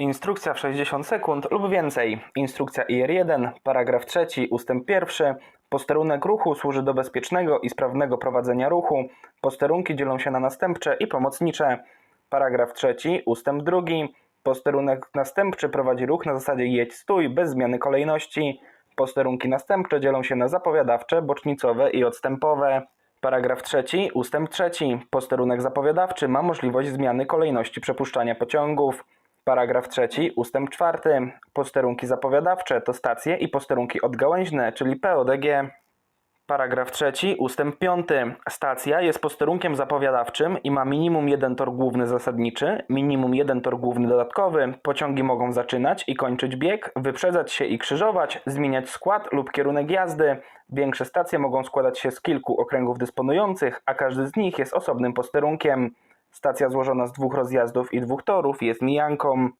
Instrukcja w 60 sekund lub więcej. Instrukcja IR1, paragraf 3, ustęp 1. Posterunek ruchu służy do bezpiecznego i sprawnego prowadzenia ruchu. Posterunki dzielą się na następcze i pomocnicze. Paragraf 3, ustęp 2. Posterunek następczy prowadzi ruch na zasadzie jedź stój bez zmiany kolejności. Posterunki następcze dzielą się na zapowiadawcze, bocznicowe i odstępowe. Paragraf 3, ustęp 3. Posterunek zapowiadawczy ma możliwość zmiany kolejności przepuszczania pociągów. Paragraf 3, ustęp 4. Posterunki zapowiadawcze to stacje i posterunki odgałęźne, czyli PODG. Paragraf 3, ustęp 5. Stacja jest posterunkiem zapowiadawczym i ma minimum jeden tor główny zasadniczy, minimum jeden tor główny dodatkowy. Pociągi mogą zaczynać i kończyć bieg, wyprzedzać się i krzyżować, zmieniać skład lub kierunek jazdy. Większe stacje mogą składać się z kilku okręgów dysponujących, a każdy z nich jest osobnym posterunkiem. Stacja złożona z dwóch rozjazdów i dwóch torów jest mijanką.